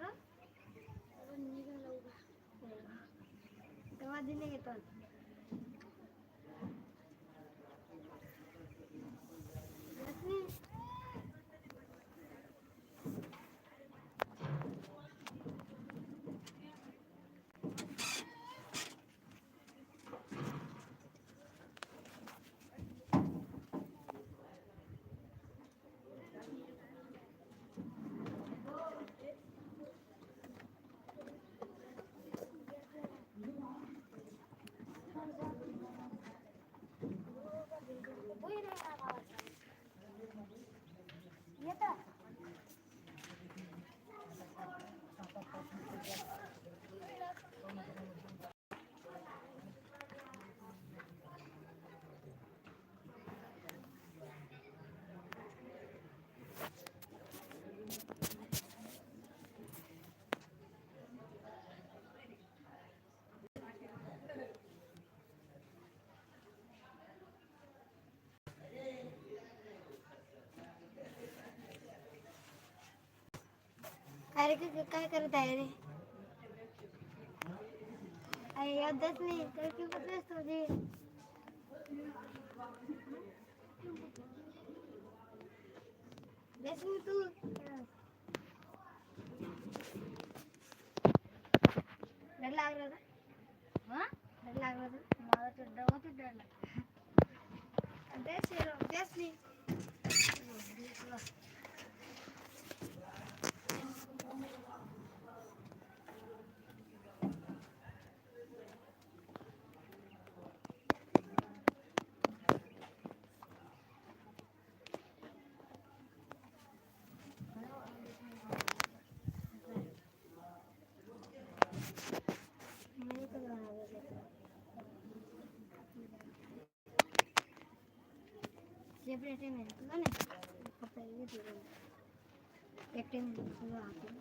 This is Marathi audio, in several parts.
हा? निघाला उभा. तेव्हा दिले घेतात अरे काय करत आहे रे? अरे यार दस नहीं तो क्यों पता है सोचे दस बेसू तू। डर लग रहा था। हाँ? डर लग रहा था। मारा तो, तो डर होतं डर लागला अभ्यास दस नहीं। జేబులు ఎట్టే నేను అప్పుడే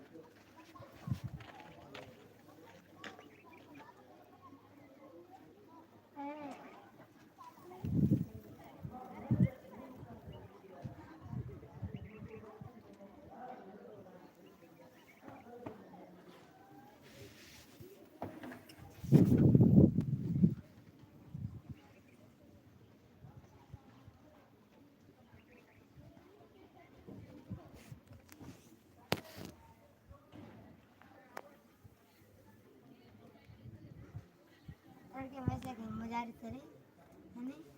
ना पता है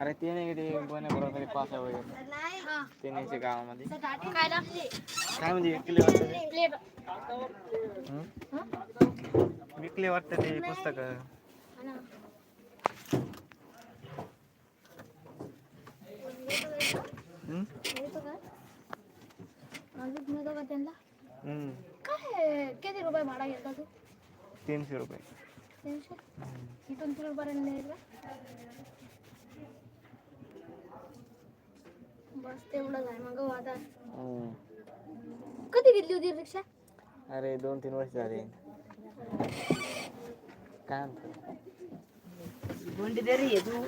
अरे ते नाही ते कोणी बरोबर पासा वगैरे. तर नाही ते नाही गावामध्ये काय म्हणजे विकले वाटतं? विकले वाटतं ते पुस्तक. काय? किती रुपये भाडा घेता तू? तीनशे रुपये. तीनशे? इथून तिकडपर्यंत बस तेवढंच आहे. मग हो आता. कधी घेतली होती रिक्षा? अरे दोन तीन वर्ष झाले. काय म्हणतो? गोंडी दे रे तू.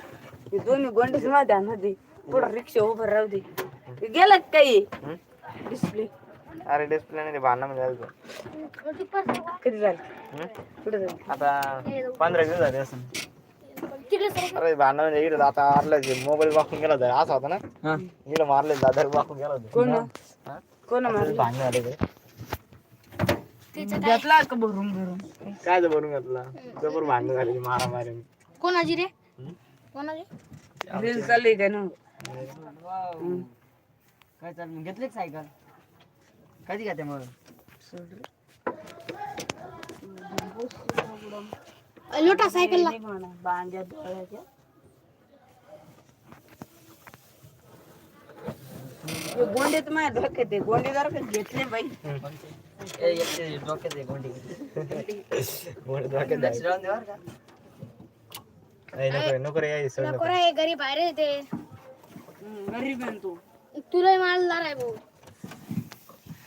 हे दोन्ही गोंडीच माझ्या मध्ये पुढं रिक्षा उभं राहू दे. हे गेला का काही हं? डिस्प्ले अरे डिस्प्ले नाही ते भांडणामध्ये आलं होतं. कधी झालं? हं? कुठं झालं? आता पंधरा दिवस झाले असं अरे भांडणामध्ये इकडे आता मारलं मोबाईल वाकून गेला होता असा होता ना? इकडे मारले दादा वाकून गेला कोण? होता कोण मारलं? भांडण झाले ते. घेतला का भरून भरून? काय भरून घातला? जबर भांडण झाले मारा मारी कोणाची रे? कोणाची रील चालली काय ना? काय चाल मग घेतले सायकल कधी घेते मग? ಲೋಟ ಸೈಕಲ್ ಗೊಂಡಿದ ಮೇಲೆ ದೊರಕೈತಿ ಗೊಂಡಿದಾರ ಗೆತ್ತಲೆ ಬೈ ದೊರಕೈತಿ ಗೊಂಡಿ ಗೊಂಡಿ ದೊರಕೈತಿ ನೌಕರಿ ನौकरी है गरीब आ रहे थे गरीब है तू। तुला मालदार है वो।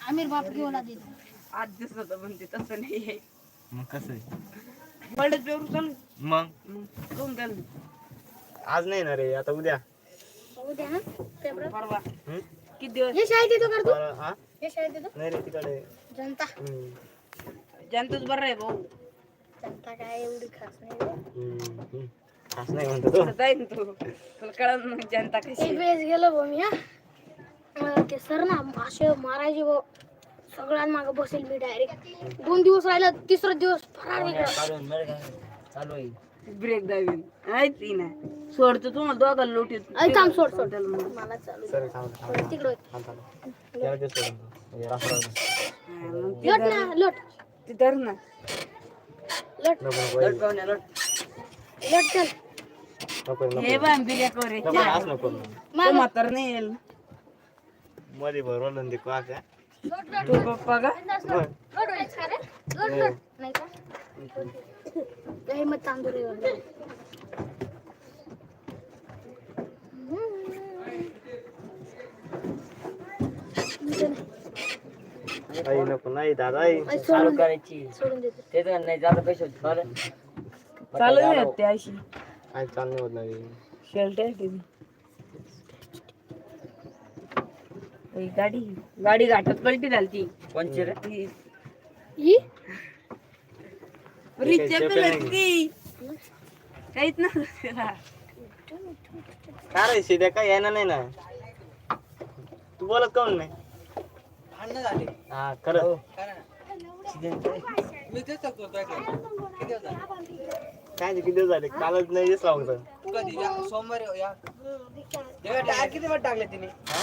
आमिर बाप की औलाद आज जसं बनते तसं नहीं आहे मग कसं पडत पेरू चालू मग? मग चालू आज नाही ना रे आता उद्या. उद्या ना पेपर परवा. हम्म? किती दिवस? हे शाळेत येतो कर तू? बरं, हा? हे शाळेत येतो? नाही रे तिकडे. जनता. हम्म. जनताच बरं आहे भाऊ. जनता काय एवढी खास नाही रे. हम्म, हम्म. असं नाही म्हणतो तो. आता जाईन तू. तुला मग जनता कशी एक आहे. वेळेस गेलो भाऊ मी हा. ते सर ना असे मारायचे भाऊ. सगळ्यां माग बसेल मी डायरेक्ट दोन दिवस राहिला तिसरा दिवस फरार ब्रेक सोडतो दोघा सोड सोड. मला चालू लोट ना लोट. ती धर ना. लोट. लोट पाहुण्या लोट? लोट चल. हे नाही येईल. मध्ये भरवलं ते तू पापा का? हाँ। हाँ। नहीं नको नहीं दादा चालू कर तो नहीं ज़्यादा पैसे चालू नहीं होते आई चालू होत नाही? ही गाडी. गाडी घाटात पलटी झाली ती. कोणची रे ती. ही? काहीच नव्हतं त्याला. का रे शिद्या काय येणार नाही ना. तू बोलत काऊन नाही? हा खरं. काय ते किती दिवस झाले? कालच नाही दिसला होता टायर किती वाट टाकले तिने? किती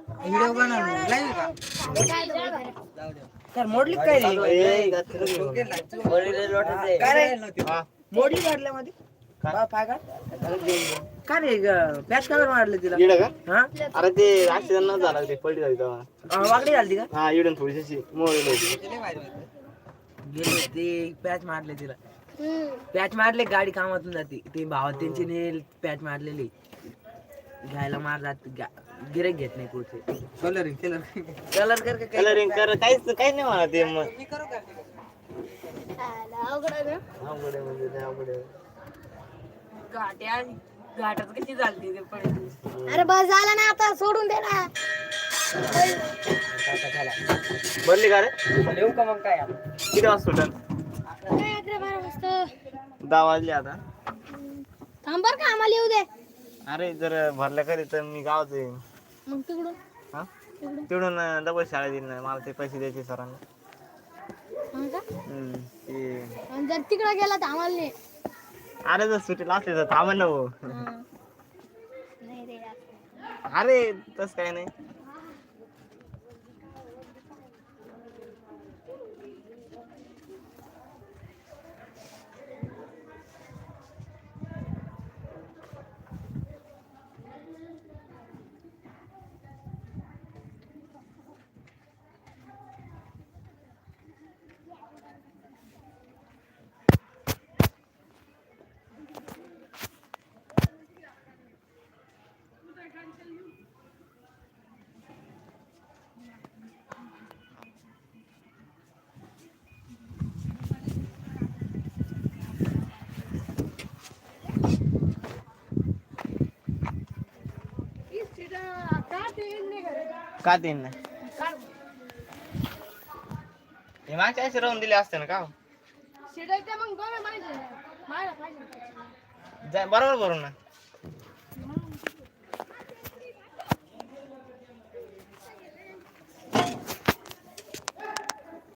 व्हिडिओ बनवला लाईव्ह का. तर मोडली काय रे. काय रे? हा. मोडली गाडल्यामध्ये काय? बा, पाय का? का रे पॅच मारलं तिला. इकडं का? हा? अरे ते ऍक्सिडेंट नव्हतं झाला ते पलटी झाली तेव्हा. अं, वाकडी झाली का? हा इकडून थोडीशी मोडली होती. गेले ते पॅच मारले तिला. पॅच मारले गाडी कामातून जाते. ते भावा त्यांची नेल पॅच मारलेली. घ्यायला मार जात गिरेक घेत नाही पुढचे कलरिंग कलर कर का काय कलरिंग कर काहीच काहीच नाही म्हणा ते मग. आला, अवघड आहे म्हणजे लय अवघड आहे. घाट्या घाटात कशी झाली ते पडली अरे बस झालं ना आता सोडून दे ना. भरली का रे? येऊ का मग काय आता? किती वाजता सुटल काय अकरा बारा वाजता? दहा वाजले आता. थांब बरं का आम्हाला येऊ दे. अरे जर भरल्या कधी तर मी गावात येईन मग तिकडून हा तिकडून अं, डबल शाळेत येईन ना मला ते पैसे द्यायचे सरांना हा का? हम्म, ते आणि जर तिकडे गेला तर आम्हाला नाही. अरे जर सुट्टी असते तर थांबा ना भाऊ हा. नाही रे यार. अरे तस काय नाही का तीन नाही हे मागच्या असे राहून दिले असते ना का मग बरं. मायला पाहिजे. जा बरोबर बरोबर ना